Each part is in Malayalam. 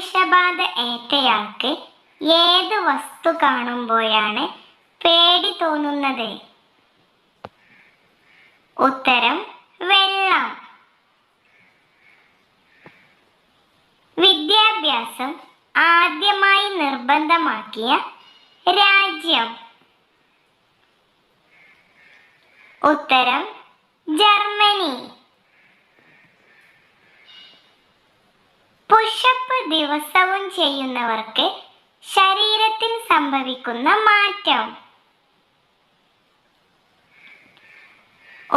വിഷബാധ ഏറ്റയാൾക്ക് ഏത് വസ്തു കാണുമ്പോഴാണ് പേടി തോന്നുന്നത്? ഉത്തരം വെള്ളം. വിദ്യാഭ്യാസം ആദ്യമായി നിർബന്ധമാക്കിയ രാജ്യം. ഉത്തരം ജർമ്മനി. പുഷപ്പ് ദിവസവും ചെയ്യുന്നവർക്ക് ശരീരത്തിൽ സംഭവിക്കുന്ന മാറ്റം.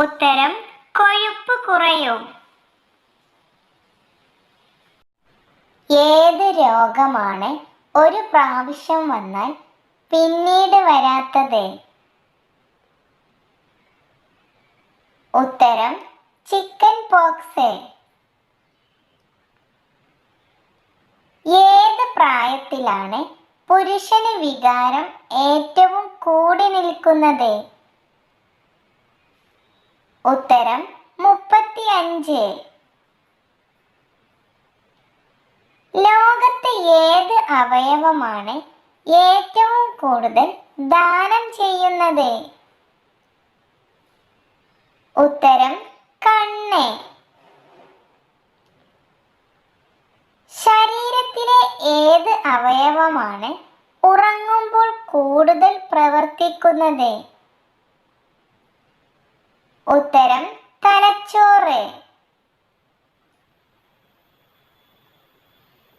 ഉത്തരം കൊഴുപ്പ് കുറയും. ഏത് രോഗമാണ് ഒരു പ്രാവശ്യം വന്നാൽ പിന്നീട് വരാത്തത്? ഉത്തരം ചിക്കൻ പോക്സ്. ഏത് പ്രായത്തിലാണ് പുരുഷന് വികാരം ഏറ്റവും കൂടി നിൽക്കുന്നത്? ഉത്തരം മുപ്പത്തി അഞ്ച് ലോകത്തെ ഏത് അവയവമാണ് ഏറ്റവും കൂടുതൽ ദാനം ചെയ്യുന്നത്? ഉത്തരം കണ്ണ്. ശരീരത്തിലെ ഏത് അവയവമാണ് ഉറങ്ങുമ്പോൾ കൂടുതൽ പ്രവർത്തിക്കുന്നത്? ഉത്തരം തലച്ചോറ്.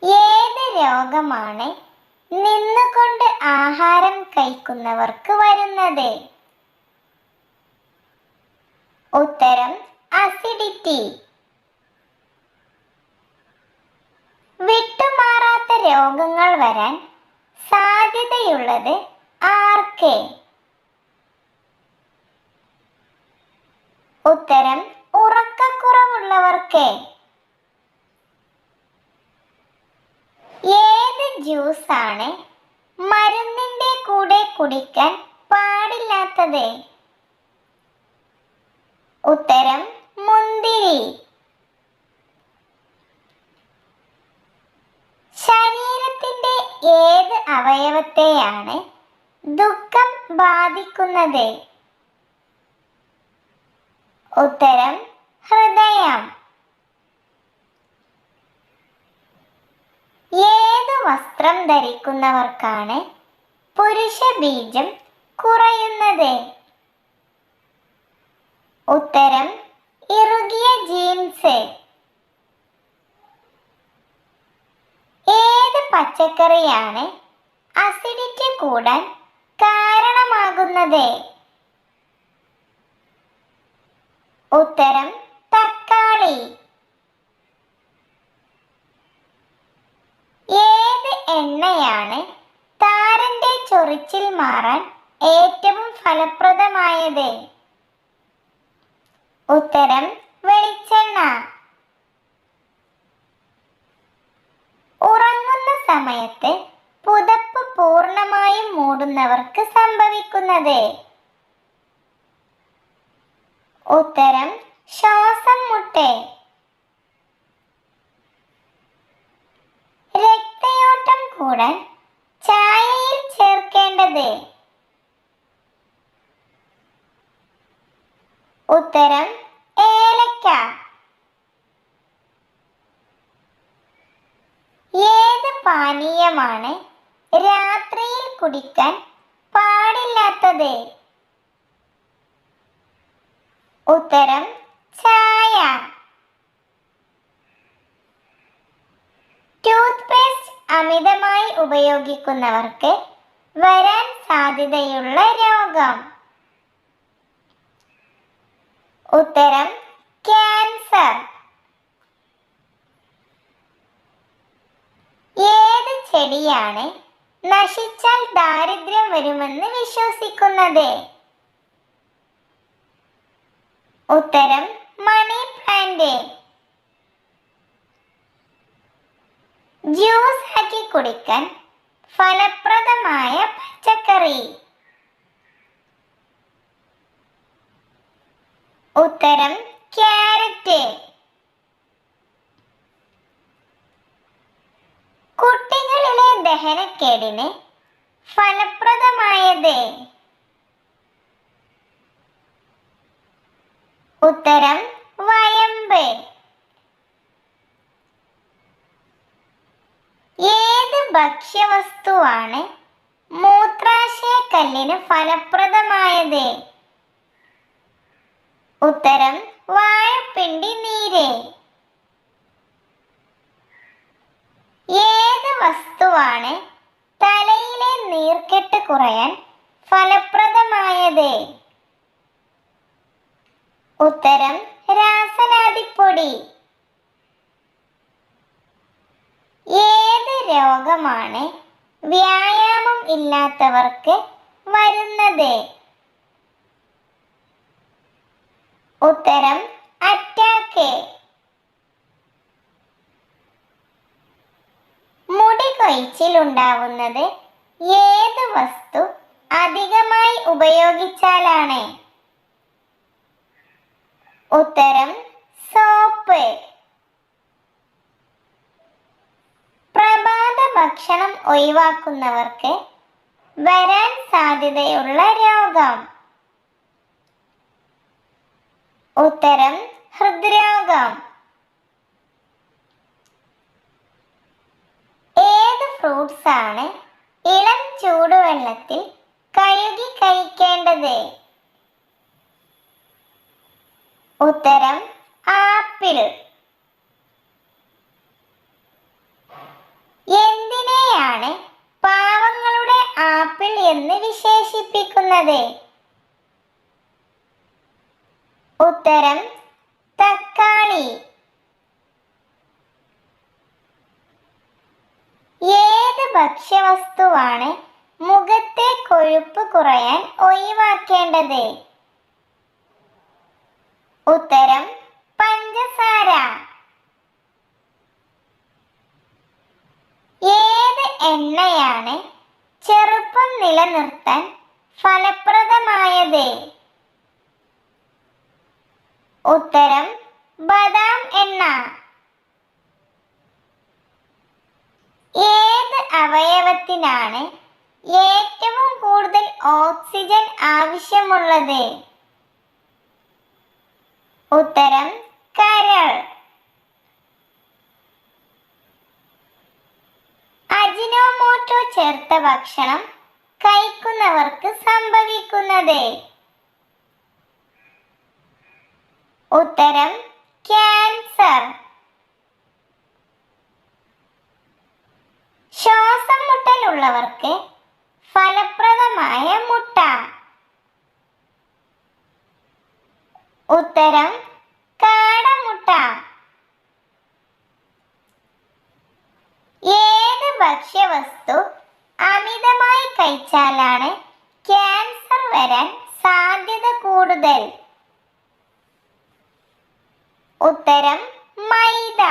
ഏത് രോഗമാണ് നിന്നുകൊണ്ട് ആഹാരം കഴിക്കുന്നവർക്ക് വരുന്നത്? ഉത്തരം അസിഡിറ്റി വിട്ടുമാറാത്ത രോഗങ്ങൾ വരാൻ സാധ്യതയുള്ളത് ആർക്ക്? ഉത്തരം ഉറക്കക്കുറവുള്ളവർക്ക്. ഏത് ജ്യൂസാണ് മരുന്നിന്റെ കൂടെ കുടിക്കാൻ പാടില്ലാത്തത്? ഉത്തരം മുന്തിരി. ശരീരത്തിന്റെ ഏത് അവയവത്തെയാണ് ദുഃഖം ബാധിക്കുന്നത്? ഉത്തരം ഹൃദയം. ഏത് വസ്ത്രം ധരിക്കുന്നവർക്കാണ് പുരുഷ ബീജം കുറയുന്നത്? ഉത്തരം ഇറുകിയ ജീൻസ് ഏത് പച്ചക്കറിയാണ് അസിഡിറ്റി കൂടാൻ കാരണമാകുന്നത്. ഉത്തരം തക്കാളി. ഏത് എണ്ണയാണ് താരന്റെ ചൊറിച്ചിൽ മാറാൻ ഏറ്റവും ഫലപ്രദമായത്? ഉത്തരം വെളിച്ചെണ്ണ. സമയത്ത് പുതപ്പ് പൂർണമായും മൂടുന്നവർക്ക് സംഭവിക്കുന്നത്. ഉത്തരം ശ്വാസം മുട്ട്. രക്തയോട്ടം കൂടാൻ ചായയിൽ ചേർക്കേണ്ടത്. ഉത്തരം ഏലക്ക. ഏത് പാനീയമാണ് രാത്രിയിൽ കുടിക്കാൻ പാടില്ലാത്തത്? ഉത്തരം ചായ. ടൂത്ത് പേസ്റ്റ് അമിതമായി ഉപയോഗിക്കുന്നവർക്ക് വരാൻ സാധ്യതയുള്ള രോഗം. ഉത്തരം ക്യാൻസർ. ഏത് ചെടിയാണ് നശിച്ചാൽ ദാരിദ്ര്യം വരുമെന്ന് വിശ്വസിക്കുന്നത്? ഉത്തരം മണി പ്ലാന്റ്. ജ്യൂസ് ആക്കി കുടിക്കാൻ ഫലപ്രദമായ പച്ചക്കറി. ഉത്തരം ക്യാരറ്റ്. ദഹനക്കേടിന് ഫലപ്രദമായത്? ഉത്തരം വയമ്പ്. ഏത് ഭക്ഷ്യവസ്തുവാണ് മൂത്രാശയക്കല്ലിന് ഫലപ്രദമായത്? ഉത്തരം വാഴപ്പിണ്ടി നീര്. ഏത് വസ്തുവാണ് തലയിലെ നീർക്കെട്ട് കുറയാൻ ഫലപ്രദമായത്? ഉത്തരം രാസനാദിപ്പൊടി. ഏത് രോഗമാണ് വ്യായാമം ഇല്ലാത്തവർക്ക് വരുന്നത്? ഉത്തരം അറ്റാക്ക്. മുടി ഉണ്ടാവുന്നത് ഏത് വസ്തു അധികമായി ഉപയോഗിച്ചാലാണ്? ഉത്തരം സോപ്പ്. പ്രഭാത ഭക്ഷണം ഒഴിവാക്കുന്നവർക്ക് വരാൻ സാധ്യതയുള്ള രോഗം. ഉത്തരം ഹൃദ്രോഗം ഏത് ഫ്രൂട്ട്സ് ആണ് ഇളം ചൂടുവെള്ളത്തിൽ കഴുകി കഴിക്കേണ്ടത്. ഉത്തരം ആപ്പിൾ. എന്തിനെയാണ് പാവങ്ങളുടെ ആപ്പിൾ എന്ന് വിശേഷിപ്പിക്കുന്നത്? ഉത്തരം തക്കാളി. ഏത് ഭക്ഷ്യവസ്തുവാണ് മുഖത്തെ കൊഴുപ്പ് കുറയാൻ ഒഴിവാക്കേണ്ടത്? ഉത്തരം പഞ്ചസാര. ഏത് എണ്ണയാണ് ചെറുപ്പം നിലനിർത്താൻ ഫലപ്രദമായത്? ഉത്തരം ബദാം എണ്ണ. ഏത് അവയവത്തിനാണ് ഏറ്റവും കൂടുതൽ ഓക്സിജൻ ആവശ്യമുള്ളത്? ഉത്തരം കരൾ. അജിനോമോട്ടോ ചേർത്ത ഭക്ഷണം കഴിക്കുന്നവർക്ക് സംഭവിക്കുന്നത്. ഉത്തരം ക്യാൻസർ. ശ്വാസം മുട്ടലുള്ളവർക്ക് ഫലപ്രദമായ മുട്ട. ഉത്തരം കാടമുട്ട. ഏത് ഭക്ഷ്യവസ്തു അമിതമായി കഴിച്ചാലാണ് ക്യാൻസർ വരാൻ സാധ്യത കൂടുതൽ? ഉത്തരം മൈദ.